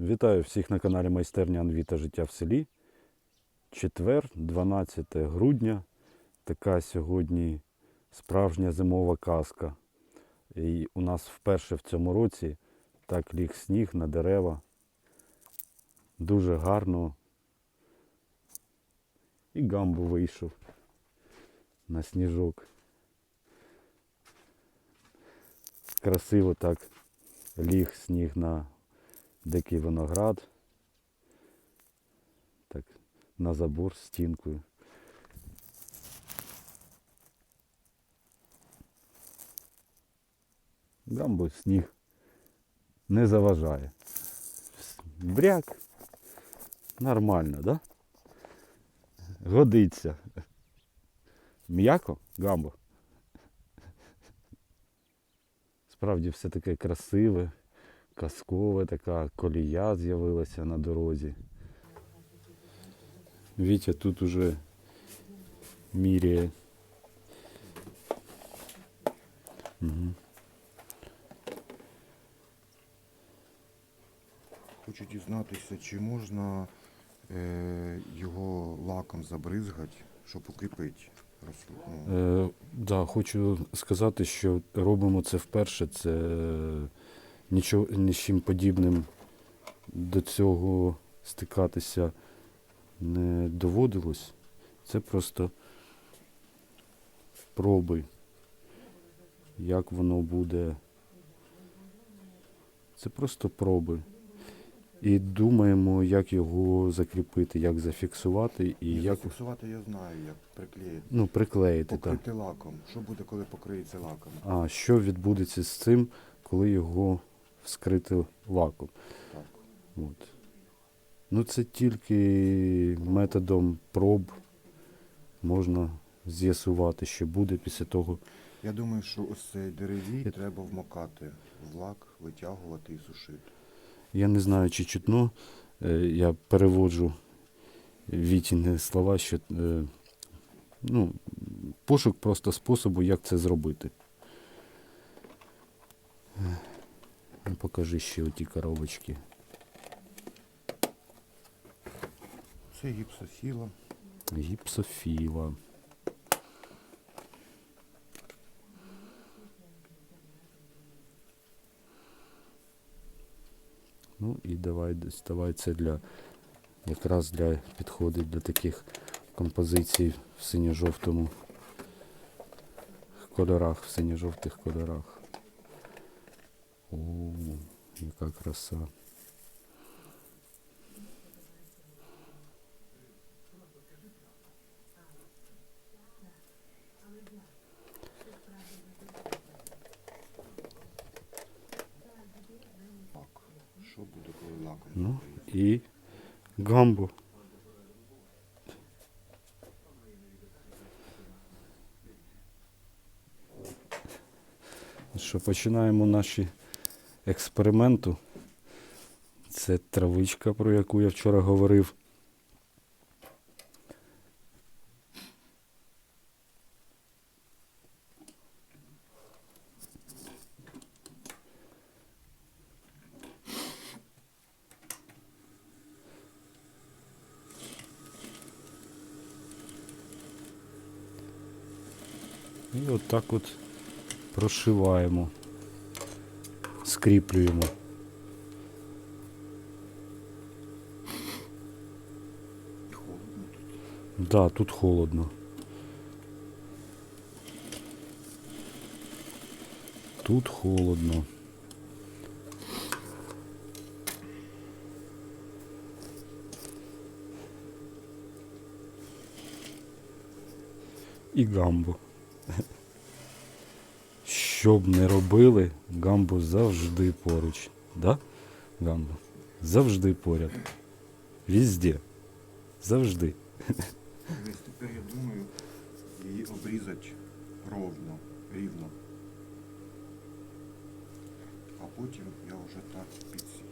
Вітаю всіх на каналі Майстерня Анвіта Життя в селі. Четвер, 12 грудня. Така сьогодні справжня зимова казка. І у нас вперше в цьому році так ліг сніг на дерева. Дуже гарно. І гамбу вийшов на сніжок. Красиво так ліг сніг на дикий виноград. Так, на забор стінкою. Гамбо сніг не заважає. Бряк. Нормально, да? Годиться. М'яко, гамбо. Справді все таке красиве, казкове, така колія з'явилася на дорозі. Вітя тут уже міряє. Угу. Хочу дізнатися, чи можна е, його лаком забризгати, щоб укріпити рослину. Е, да, хочу сказати, що робимо це вперше. Це нічого ні з чим подібним до цього стикатися не доводилось. Це просто проби, як воно буде. Це просто проби. І думаємо, як його закріпити, як зафіксувати і Ні, як Зафіксувати я знаю, як приклеїти. ну, приклеїти. Так. Покрити лаком. Що буде, коли покриється лаком? А що відбудеться з цим, коли його вскрити лаком? Так. От. Ну, це тільки методом проб можна з'ясувати, що буде після того. Я думаю, що ось цей деревій Я- треба вмокати в лак, витягувати і сушити. Я не знаю, чи чутно. е, Я переводжу Вітіни слова, що е, ну, пошук просто способу, як це зробити. Ну, Покажи ще оті коробочки. Це гіпсофіла. Гіпсофіла. Ну і давай, давай це для якраз для підходить для таких композицій в синьо-жовтому кольорах, в синьо-жовтих кольорах. О, яка краса. Ну і гамбу. Що починаємо наші експерименту. Це травичка, про яку я вчора говорив. І отак от прошиваємо, скріплюємо. Холодно тут. Да, тут холодно. Тут холодно. І гамбу. Що б не робили, гамбу завжди поруч. Да? Гамбу? Завжди поряд. Везде. Завжди. Дивись, тепер я думаю її обрізати ровно, рівно. А потім я вже так підсію.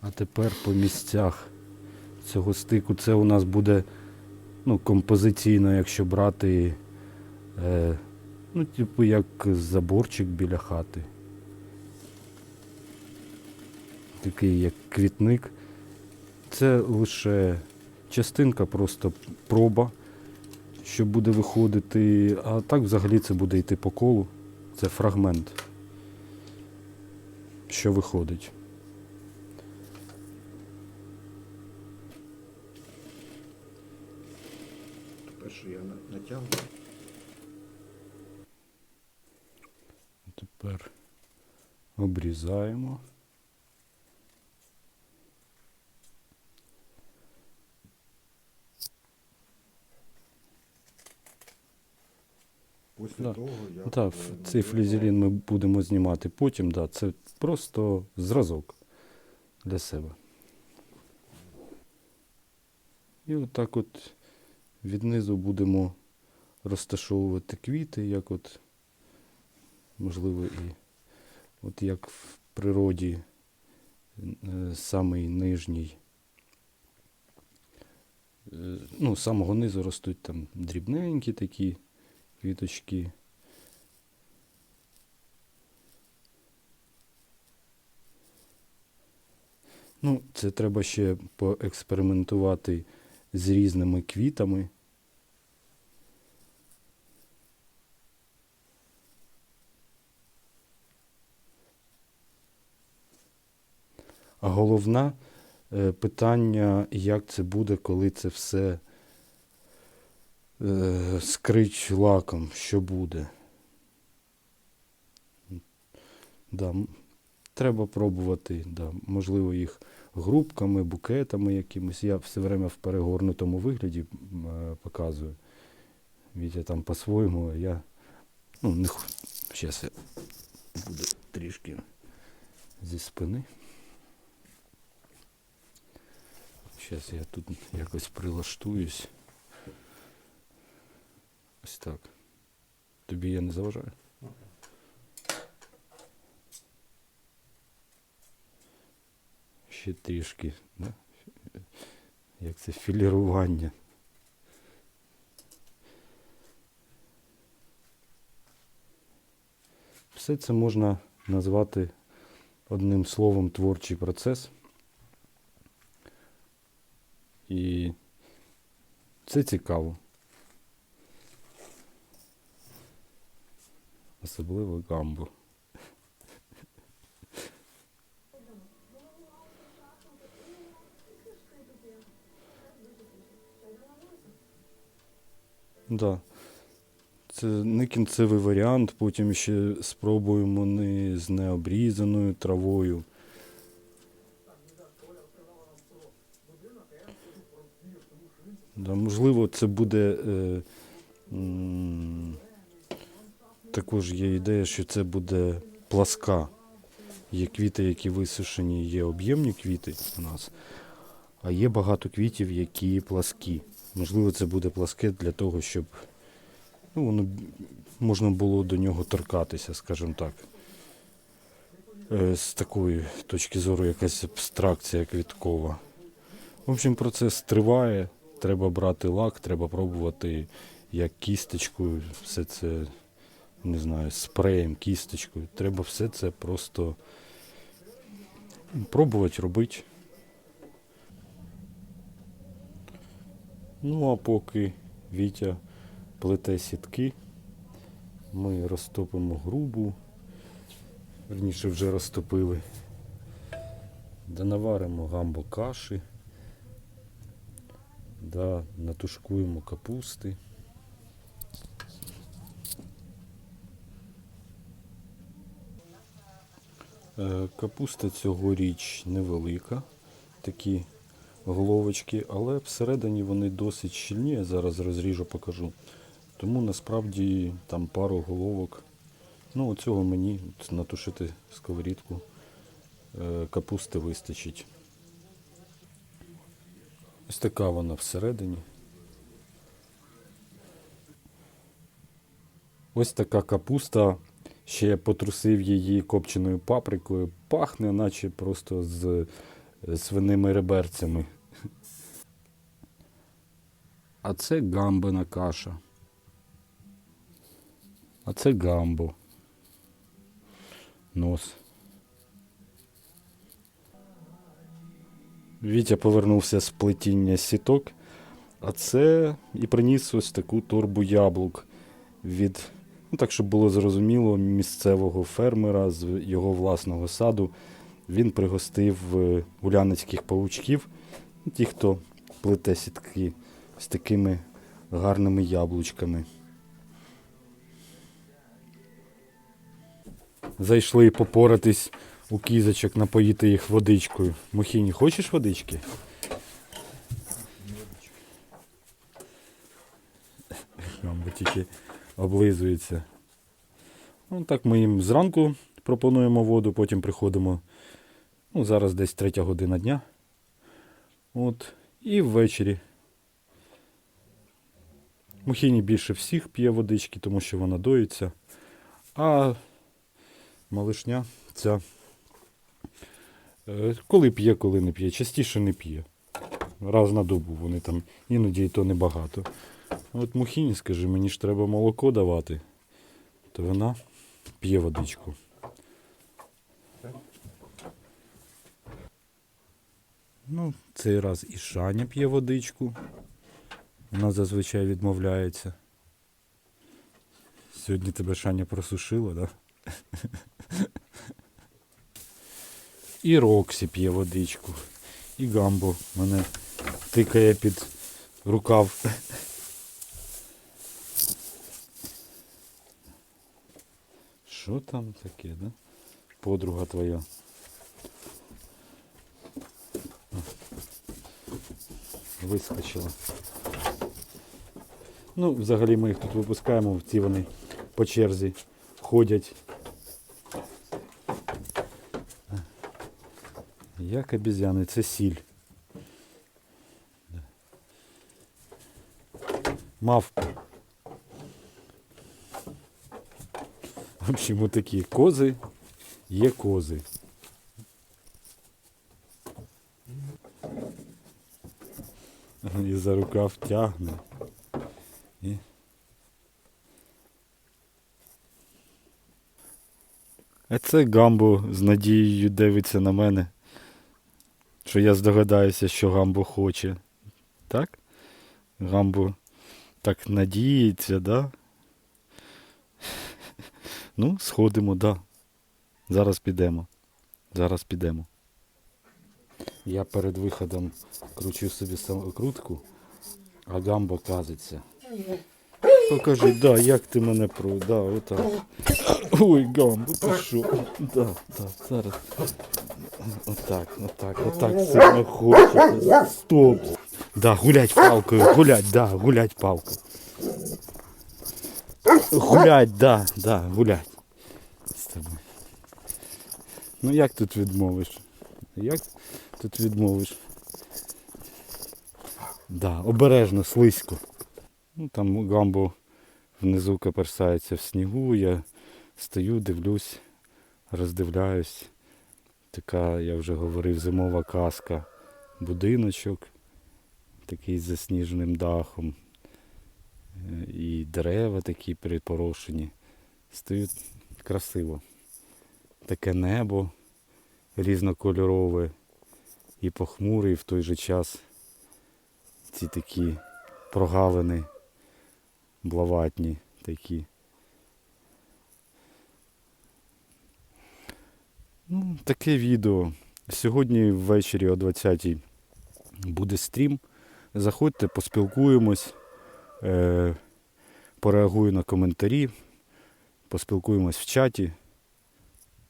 А тепер по місцях цього стику це у нас буде ну, композиційно, якщо брати Е, ну, типу, як заборчик біля хати. Такий як квітник. Це лише частинка, просто проба, що буде виходити, а так взагалі це буде йти по колу. Це фрагмент, що виходить. Перше я на- Тепер обрізаємо. Після Да. того я Так, цей флізелін ми будемо знімати потім, да, це просто зразок для себе. І отак от віднизу будемо розташовувати квіти, як от, можливо, і от як в природі е, самий нижній. е, Ну, з самого низу ростуть там дрібненькі такі квіточки. Ну, це треба ще поекспериментувати з різними квітами. Головне питання, як це буде, коли це все е, скрить лаком, що буде. Да, треба пробувати, да, можливо, їх грубками, букетами якимись. Я все время в перегорнутому вигляді е, показую. Вітя там по-своєму, а я. Ну, не. Зараз я буду трішки зі спини. Зараз я тут якось прилаштуюсь. Ось так. Тобі я не заважаю? Ще трішки, да? Як це філірування. Все це можна назвати одним словом творчий процес. І це цікаво. Особливо гамбу. Да. Це не кінцевий варіант, потім ще спробуємо не з необрізаною травою. Да, можливо, це буде. Е, також є ідея, що це буде пласка. Є квіти, які висушені, є об'ємні квіти у нас, а є багато квітів, які пласкі. Можливо, це буде пласке для того, щоб ну, воно можна було до нього торкатися, скажімо так. Е, З такої точки зору якась абстракція квіткова. В общем, процес триває. Треба брати лак, треба пробувати як кісточкою, все це, не знаю, спреєм, кісточкою. Треба все це просто пробувати робити. Ну, а поки Вітя плете сітки, ми розтопимо грубу, верніше вже розтопили. Да наваримо гамбо каші. Да, натушкуємо капусти. Е, Капуста цьогоріч невелика, такі головочки, але всередині вони досить щільні. Я зараз розріжу, покажу. Тому насправді там пару головок. Ну, оцього мені натушити сковорідку е, капусти вистачить. Ось така вона всередині. Ось така капуста. Ще потрусив її копченою паприкою. Пахне, наче просто з свиними реберцями. А це гамбина каша. А це гамбо. Нос. Вітя повернувся з плетіння сіток, а це і приніс ось таку торбу яблук від, ну так, щоб було зрозуміло, місцевого фермера з його власного саду. Він пригостив е, гуляницьких павучків, ну, ті, хто плете сітки з такими гарними яблучками. Зайшли попоратись у кізочок, напоїти їх водичкою. Мухіні, хочеш водички? Гамбо тільки облизується. Ну, так ми їм зранку пропонуємо воду, потім приходимо. Ну, зараз десь третя година дня. От. І ввечері. Мухіні більше всіх п'є водички, тому що вона доїться. А малишня ця. Е, Коли п'є, коли не п'є. Частіше не п'є. Раз на добу вони там, іноді і то небагато. От мухіні, скажи, мені ж треба молоко давати, то вона п'є водичку. Ну, цей раз і Шаня п'є водичку. Вона зазвичай відмовляється. Сьогодні тебе Шаня просушила, так? Да? І Роксі п'є водичку. І Гамбо мене тикає під рукав. Що там таке, да? Подруга твоя. Вискочила. Ну, взагалі ми їх тут випускаємо, ці вони по черзі ходять. Як обіз'яни, це сіль. Мавпи. В общем, такі кози є кози. І за рукав тягне. І... А це Гамбо з надією дивиться на мене. Що я здогадаюся, що Гамбо хоче. Так? Гамбо так надіється, да? Ну, сходимо, да. Зараз підемо. Зараз підемо. Я перед виходом кручу собі самокрутку, а гамбо казиться. Покажи, да, як ти мене про. Да, отак. Ой, гамбо, ти що? Да, да, зараз. Отак, отак, отак сильно хочеться. Стоп. Да, гулять палкою, гулять, да, гулять палкою. Гулять, да, да, гулять. З тобою. Ну як тут відмовиш? Як тут відмовиш? Да, обережно, слизько. Ну там гамбо внизу коперсається в снігу, я стою, дивлюсь, роздивляюсь. Така, я вже говорив, зимова казка. Будиночок, такий з засніженим дахом. Е, І дерева такі припорошені. Стають красиво. Таке небо різнокольорове і похмуре, і в той же час ці такі прогалини блаватні такі. Ну, таке відео. Сьогодні ввечері о 20-й буде стрім. Заходьте, поспілкуємось, е, пореагую на коментарі, поспілкуємось в чаті.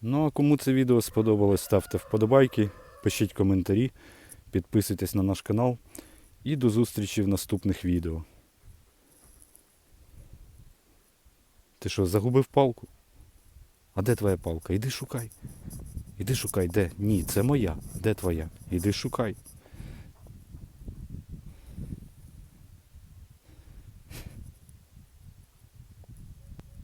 Ну а кому це відео сподобалось, ставте вподобайки, пишіть коментарі, підписуйтесь на наш канал і до зустрічі в наступних відео. Ти що, загубив палку? А де твоя палка? Іди шукай. Іди шукай, де? Ні, це моя. Де твоя? Іди шукай.